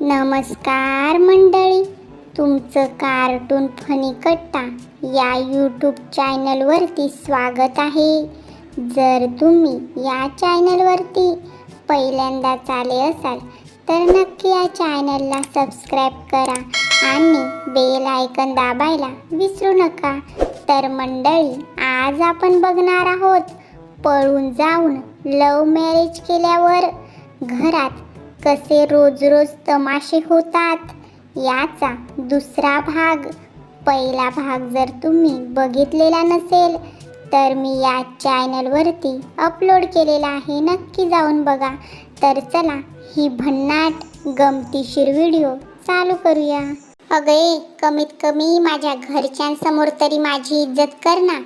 नमस्कार मंडळी तुमचं कार्टून फनी कट्टा या यूट्यूब चॅनलवरती स्वागत आहे. जर तुम्ही या चॅनलवरती पहिल्यांदाच आले असाल तर नक्की या चॅनलला सबस्क्राईब करा आणि बेल आयकन दाबायला विसरू नका. तर मंडळी आज आपण बघणार आहोत पळून जाऊन लव मॅरेज केल्यावर घरात कसे रोज रोज तमाशे होतात याचा दुसरा भाग पहिला भाग जर तुम्ही बघितलेला नसेल तर मी या चॅनलवरती अपलोड केलेला आहे. नक्की जाऊन बघा. तर चला ही भन्नाट गमतीशीर व्हिडिओ चालू करूया. अगे कमीत कमी माझ्या घरच्यांसमोर तरी माझी इज्जत कर ना.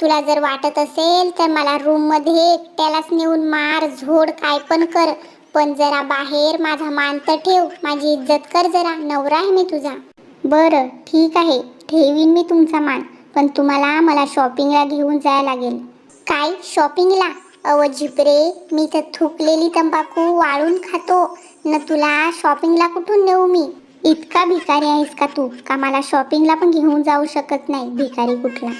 तुला जर वाटत असेल तर मला रूममध्ये एकट्यालाच नेऊन मार झोड काय पण कर. पण जरा बाहेर माझा मान तर ठेव. माझी इज्जत कर जरा. नवरा आहे मी तुझा. बरं ठीक आहे. ठेवीन मी तुमचा मान. पण तुम्हाला मला शॉपिंगला घेऊन जायला लागेल. काय? शॉपिंगला अव झिपरे मी तर थुकलेली तंबाखू वाळून खातो. न तुला शॉपिंगला कुठून नेऊ मी? इतका भिकारी आहेस का तू? का मला शॉपिंगला पण घेऊन जाऊ शकत नाही? भिकारी कुठला?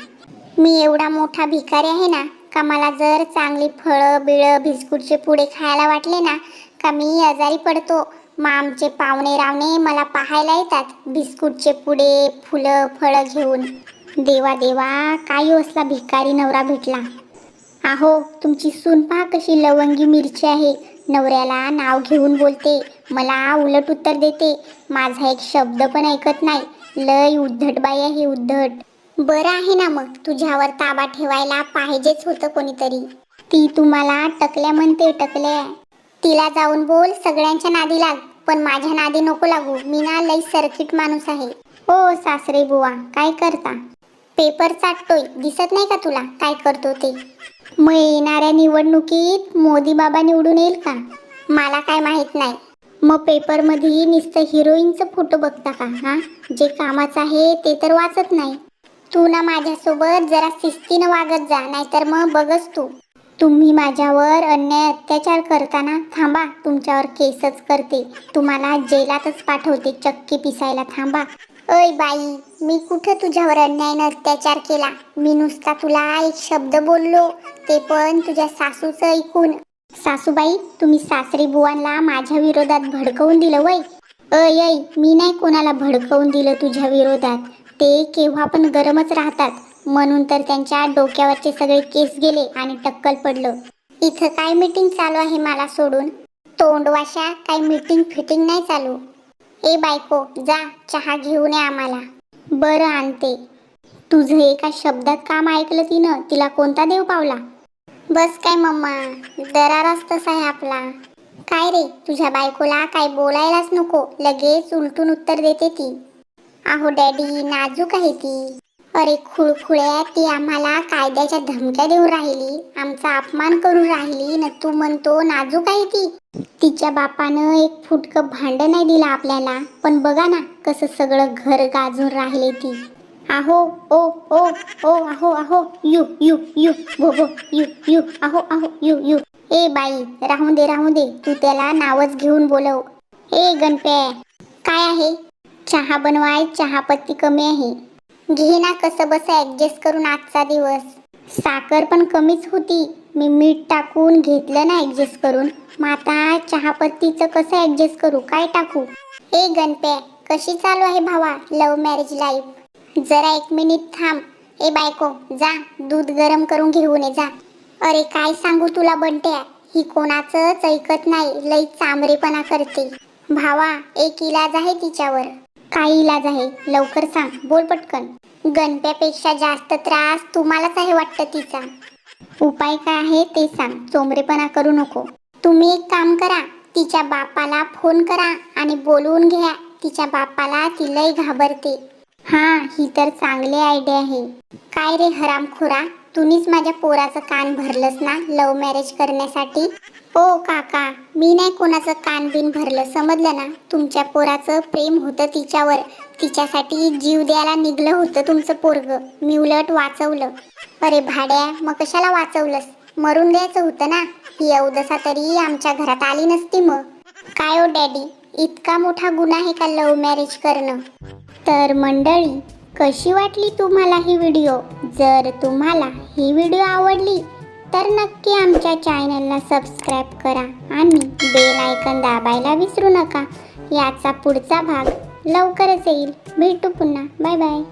मी एवढा मोठा भिकारी आहे ना का मला जर चांगली फळं बिळं बिस्कुटचे पुडे खायला वाटले ना का मी आजारी पडतो? मग आमचे पाहुणे रावणे मला पाहायला येतात बिस्कुटचे पुडे फुलं फळं घेऊन. देवा देवा काय असला भिकारी नवरा भेटला. आहो तुमची सून पहा कशी लवंगी मिरची आहे. नवऱ्याला नाव घेऊन बोलते मला उलट उत्तर देते. माझा एक शब्द पण ऐकत नाही. लय उद्धट बाई आहे उद्धट. बरं आहे ना मग. तुझ्यावर ताबा ठेवायला पाहिजेच होतं कोणीतरी. ती तुम्हाला टकल्या म्हणते टकल्या. तिला जाऊन बोल सगळ्यांच्या नादी लाग. पण माझ्या नादी नको लागू. मी ना लई सर्किट माणूस आहे. ओ सासरे बुवा काय करता? पेपर चाटतोय. दिसत नाही का तुला? काय करतो ते? मग येणाऱ्या निवडणुकीत मोदी बाबा निवडून येईल का? मला काय माहीत नाही. मग पेपरमध्ये नुसतं हिरोईनचं फोटो बघता का हा? जे कामाचं आहे ते तर वाचत नाही. तू ना माझ्यासोबत जरा शिस्तीनं वागत जा नाहीतर मग बघच तू. तुम्ही माझ्यावर अन्याय अत्याचार करताना थांबा तुमच्यावर केसच करते. तुम्हाला जेलातच पाठवते चक्की पिसायला थांबा. अय बाई मी कुठं तुझ्यावर अन्यायानं अत्याचार केला? मी नुसता तुला एक शब्द बोललो ते पण तुझ्या सासूचं ऐकून. सासूबाई तुम्ही सासरी बुवांना माझ्या विरोधात भडकवून दिलं वय? अय अय मी नाही कोणाला भडकवून दिलं तुझ्या विरोधात. ते केव्हा पण गरमच राहतात. म्हणून तर त्यांच्या डोक्यावरचे सगळे केस गेले आणि टक्कल पडलं. इथं काय मीटिंग चालू आहे मला सोडून? तोंडवाशा काय मीटिंग फिटिंग नाही चालू. ए बायको जा चहा घेऊन ये आम्हाला. बरं आणते. तुझं एका शब्दात काम ऐकलं तिनं तिला कोणता देव पावला? बस काय मम्मा दराराच तसा आहे आपला. काय रे तुझ्या बायकोला काय बोलायलाच नको लगेच उलटून उत्तर देते ती. अहो डॅडी नाजूक आहे ती. अरे खुळखुळ्या ती आम्हाला कायद्याच्या धमक्या देऊन राहिली. आमचा अपमान करून राहिली. न तू म्हणतो नाजूक आहे ती. तिच्या बापानं एक फुटकं भांड नाही दिलं आपल्याला. पण बघा ना कसं सगळं घर गाजून राहिले ती. आहो ओ ओ ओ आहो आहो यू यू यू भो भो यू यू आहो आहो यू यू. ए बाई राहून दे राहून दे. तू त्याला नावच घेऊन बोलव. ए गणप्या काय आहे? चहा बनवाय चहापत्ती कमी आहे. घे ना कसं बस ॲडजस्ट करून आजचा दिवस. साखर पण कमीच होती. मी मीठ टाकून घेतलं ना ॲडजस्ट करून. मग आता चहापत्तीचं कसं ॲडजस्ट करू? काय टाकू? ए गणप्या कशी चालू आहे भावा लव्ह मॅरेज लाईफ जरा एक मिनिट थांब. ए बायको जा. दूध गरम करून घेऊन ये जा. अरे काय सांगू तुला बंट्या? ही कोणाचंच ऐकत नाही. लई चामरेपणा करते. भावा एक इलाज आहे तिच्यावर. काय इलाज आहे. लवकर सांग. बोल पटकन. गणप्यापेक्षा जास्त त्रास तुम्हालाच आहे वाटतं तिचा. उपाय काय आहे ते सांग. चोमरेपणा करू नको. तुम्ही एक काम करा. तिच्या बापाला फोन करा आणि बोलवून घ्या. तिच्या बापाला ती लय घाबरते. हा ही तर चांगली आयडिया आहे. काय रे हरामखोरा? तुम्हीच माझ्या पोराचं कान भरलंस ना लव्ह मॅरेज करण्यासाठी? ओ काका. मी नाही कोणाचं कान बिन भरलं. समजलं ना? तुमच्या पोराचं प्रेम होतं तिच्यावर. तिच्यासाठी जीव द्यायला निघलं होतं तुमचं पोरग. मी उलट वाचवलं. अरे भाड्या मग कशाला वाचवलंस? मरून द्यायचं होतं ना? ही अवदसा तरी आमच्या घरात आली नसती मग. काय ओ डॅडी? इतका मोठा गुन्हा आहे का लव्ह मॅरेज करणं? तर मंडळी कशी वाटली तुम्हाला ही व्हिडिओ? जर तुम्हाला ही व्हिडिओ आवडली तर नक्की आमच्या चॅनलला सबस्क्राईब करा आणि बेल आयकन दाबायला विसरू नका. याचा पुढचा भाग लवकरच येईल. भेटू पुन्हा. Bye bye.